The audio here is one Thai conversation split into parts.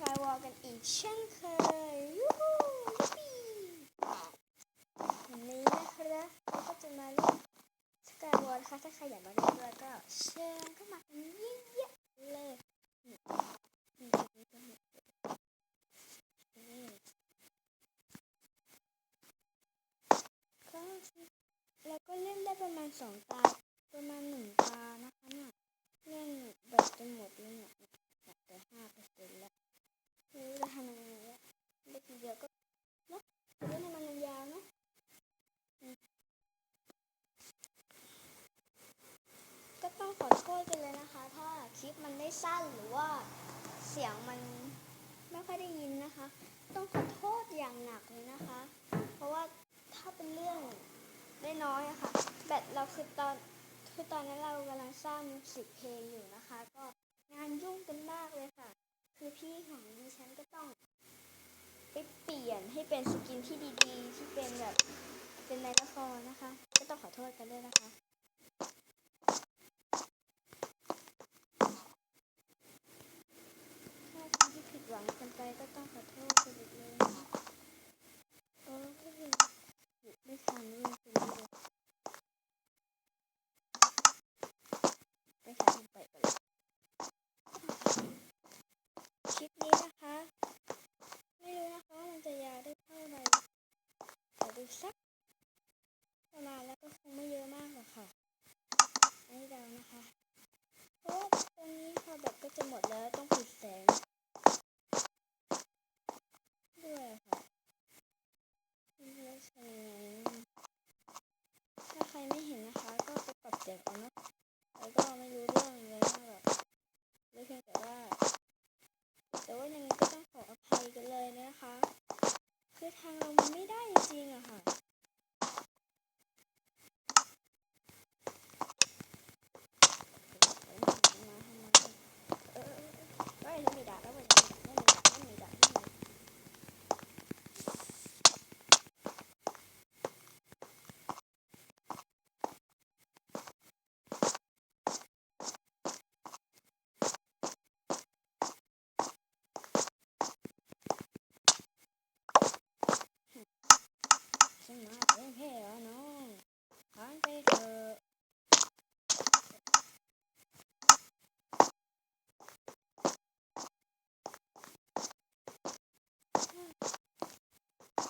กายวอลกันอีกเช่นเคยยูฮูยูปีวันนี้นะครับเราก็จะมาเล่นสกายวอลนะคะถ้าใครอยากมาเล่นด้วยก็เชิญเข้ามาเยอะๆเลยมีมีตรงนี้ก็มีนี่ก็แล้วก็เล่นได้ประมาณสองตา ประมาณหนึ่งตานะคะเนี่ยเล่นแบบจนหมดแล้วเนี่ยจากแต่ห้าเปอร์เซ็นต์แล้วไม่รู้จะทำยังไงอะเล่นทีเดียวก็เนาะเล่นให้มันยาวๆเนาะอืมก็ต้องขอโทษกันเลยนะคะ ถ้า คลิปมันไม่สั้นหรือว่าเสียงมันไม่ค่อยได้ยินนะคะ ต้องขอโทษอย่างหนักเลยนะคะ เพราะว่าถ้าเป็นเรื่องได้น้อยอะค่ะแบตเราคือตอนคือตอนนั้นเรากำลังสร้างมิวสิกเพลงอยู่นะคะ ก็งานยุ่งกันมากเลยค่ะ คือพี่ของดิฉันก็ต้องไปเปลี่ยนให้เป็นสกินที่ดีๆ ที่เป็นแบบเป็นในละครนะคะ ก็ต้องขอโทษกันด้วยนะคะ ถ้าทำที่ผิดหวังกันไปก็ต้องขอโทษกันอีกเลยนะคะโอ้ยหยุดไม่ทันเรื่องคุณเลย ไปค่ะทำไปกันเลยคลิปนี้นะคะ ไม่รู้นะคะว่ามันจะยาวได้เท่าไหร่แต่ดูสัก ประมาณแล้วก็คงไม่เยอะมากหรอกค่ะนี่เดานะคะเพราะตรงนี้พอแบบก็จะหมดแล้วต้องปิดแสงด้วยค่ะแล้วทำยังไงถ้าใครไม่เห็นนะคะ ก็ไปปรับเสียงเอาเนาะแล้วก็ไม่รู้เรื่องเลยว่าแบบรู้เพียงแต่ว่า แต่ว่ายังไงก็ต้องขออภัยกันเลยนะคะ คือทางเรามันไม่ได้จริงๆอะค่ะ เออเฮ้ยไม่ด่าแล้วไม่ด่าไม่ด่าไม่ด่าไม่ด่า ฉันมาเป็นแค่น้องผ่านไปเถอะ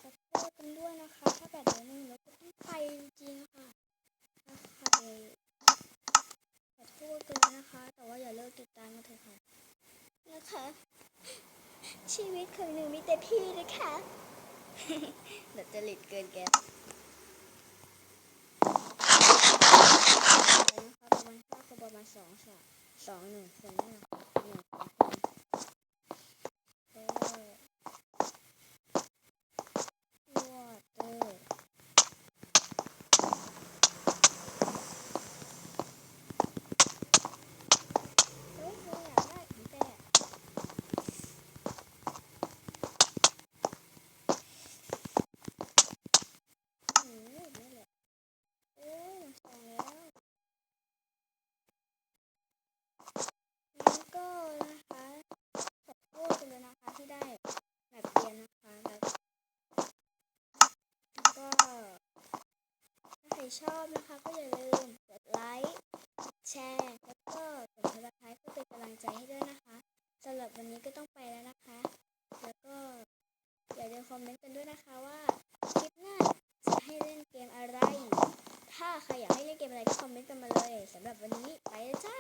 ขอโทษกันด้วยนะคะ ถ้าแบบนี้เราก็ต้องไปจริงๆค่ะถ้าใครขอโทษกันเลยนะคะ แต่ว่าอย่าเลิกติดตามกัน เธอค่ะนะคะ ชีวิตของหนูมีแต่พี่นะคะเดือดจริตเกินแกประมาณก็คือประมาณสองสามสองหนึ่งคนเนี่ยหนึ่งสองคนเออวอเตอร์เฮ้ยเธออยากได้ของแกอืมนี่แหละโอ้ยสองแล้ว แล้วก็นะคะขอโทษกันเลยนะคะที่ได้แบบเรียนนะคะแล้วแล้วก็ถ้าใคร ชอบนะคะก็อย่าลืมกดไลค์ แชร์แล้วก็กดติดตามเพื่อเป็นกำลังใจให้ด้วยนะคะสำหรับวันนี้ก็ต้องไปแล้วนะคะ แล้วก็อย่าลืมคอมเมนต์กันด้วยนะคะว่าคลิปหน้าจะให้เล่นเกมอะไร ถ้าใครอยากให้เล่นเกมอะไรก็คอมเมนต์กันมาเลยสำหรับวันนี้ไปแล้วจ้า